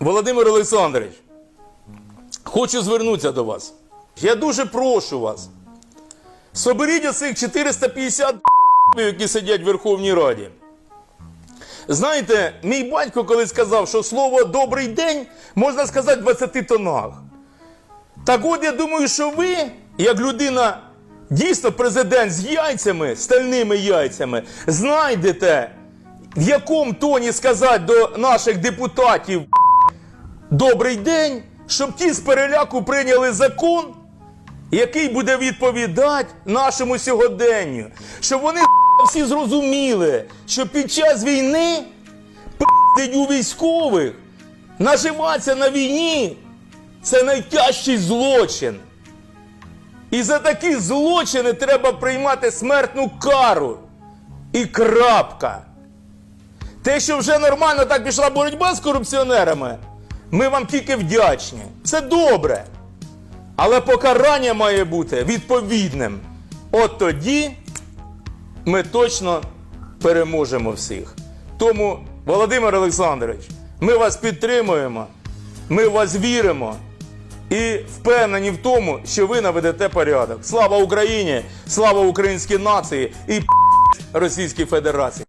Володимир Олександрович, хочу звернутися до вас. Я дуже прошу вас. Соберіть оцих 450 які сидять в Верховній Раді. Знаєте, мій батько колись сказав, що слово добрий день можна сказати в 20 тонах. Так от я думаю, що ви, як людина, дійсно президент з яйцями, стальними яйцями, знайдете, в якому тоні сказати до наших депутатів добрий день, щоб ті з переляку прийняли закон, який буде відповідати нашому сьогоденню. Щоб вони всі зрозуміли, що під час війни пиздить у військових, наживатися на війні це найтяжчий злочин. І за такі злочини треба приймати смертну кару. І крапка. Те, що вже нормально так пішла боротьба з корупціонерами, ми вам тільки вдячні. Це добре. Але покарання має бути відповідним. От тоді ми точно переможемо всіх. Тому, Володимир Олександрович, ми вас підтримуємо, ми в вас віримо і впевнені в тому, що ви наведете порядок. Слава Україні! Слава українській нації і Російській Федерації!